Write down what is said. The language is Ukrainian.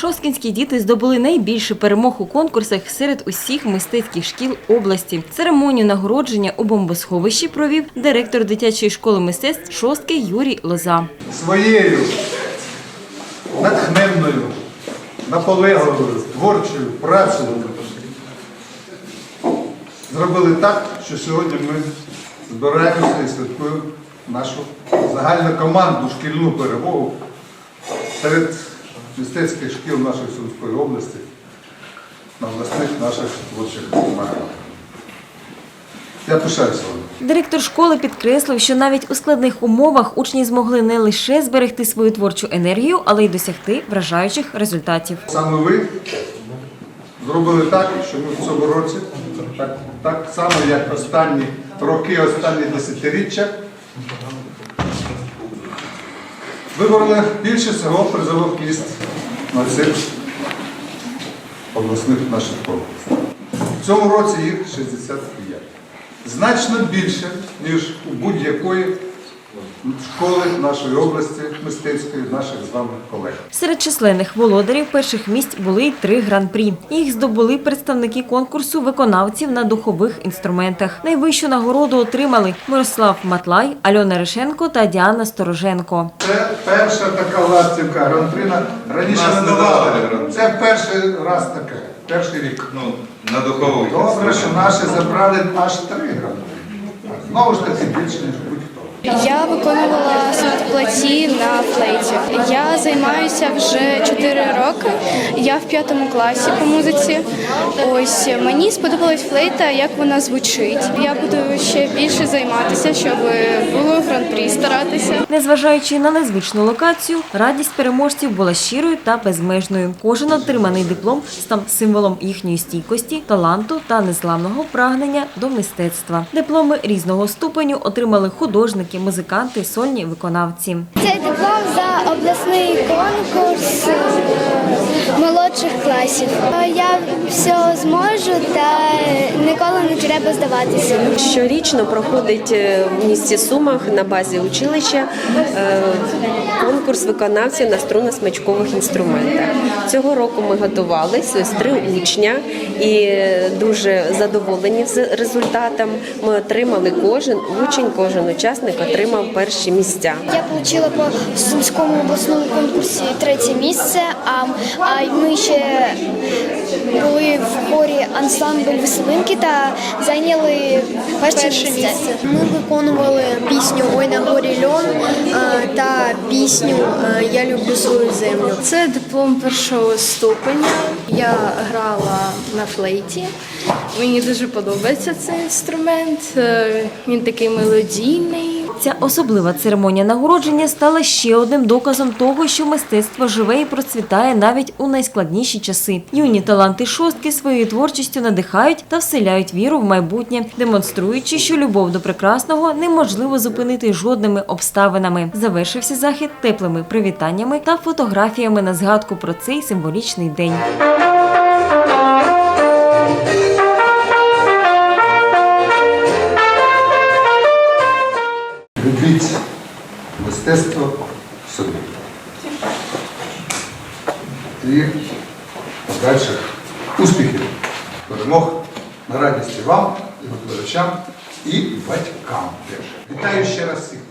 Шосткінські діти здобули найбільше перемог у конкурсах серед усіх мистецьких шкіл області. Церемонію нагородження у бомбосховищі провів директор дитячої школи мистецтв Шостки Юрій Лоза. своєю натхненною, наполегливою, творчою працею зробили так, що сьогодні ми збираємося і святкуємо нашу загальну команду шкільну перемогу серед мистецьких шкіл нашої Сумської області на обласних наших творчих змаганнях. Я пишаюся вами. Директор школи підкреслив, що навіть у складних умовах учні змогли не лише зберегти свою творчу енергію, але й досягти вражаючих результатів. Саме ви зробили так, що ми в цьому році, так, так само як останні роки, останні десятиріччя, вибрали більше всього призових міст на цих обласних наших конкурсах. В цьому році їх 65. Значно більше, ніж у будь-якої школи нашої області, мистецької, наших з вами колег. Серед численних володарів перших місць були й три гран-прі. Їх здобули представники конкурсу виконавців на духових інструментах. Найвищу нагороду отримали Мирослав Матлай, Альона Решенко та Діана Стороженко. Це перша така ластівка гран-прі. Раніше Нас не давали. давали. Це перший раз таке, перший рік. Ну, на духовий. Добре, що наші забрали аж три гран-прі. Знову ж таки більше, ніж будь-хто. Я виконувала платі на флейті. Я займаюся вже 4 роки. Я в п'ятому класі по музиці. Ось мені сподобалась флейта, як вона звучить. Я буду ще більше займатися, щоб було гран-прі старатися. Незважаючи на незвичну локацію, радість переможців була щирою та безмежною. Кожен отриманий диплом став символом їхньої стійкості, таланту та незламного прагнення до мистецтва. Дипломи різного ступеню отримали художники, музиканти, сольні виконавці. Це диплом за обласний конкурс молодших класів. Е, Я все зможу та ніколи не треба здаватися. Щорічно проходить е, в місті Сумах на базі училища е, конкурс виконавців на струнно-смичкових інструментах. Цього року ми готувалися з три учня і дуже задоволені з результатом. Ми отримали кожен учень, кожен учасник отримав перші місця. Я отримала по Сумському обласному конкурсі третє місце, а, а ми ще були в хорі ансамбль веселинки та зайняли перше, місце. Ми виконували пісню Ой на горі льон е, та пісню е, Я люблю свою землю. Це диплом першого ступеня. Я грала на флейті. Мені дуже подобається цей інструмент. Е, Він такий мелодійний. Ця особлива церемонія нагородження стала ще одним доказом того, що мистецтво живе і процвітає навіть у найскладніші часи. Юні таланти шостки своєю творчістю надихають та вселяють віру в майбутнє, демонструючи, що любов до прекрасного неможливо зупинити жодними обставинами. Завершився захід теплими привітаннями та фотографіями на згадку про цей символічний день. Любіть мистецтво в собі. І подальших успіхів, перемог на радість вам, і викладачам, і батькам теж. Вітаю ще раз всіх.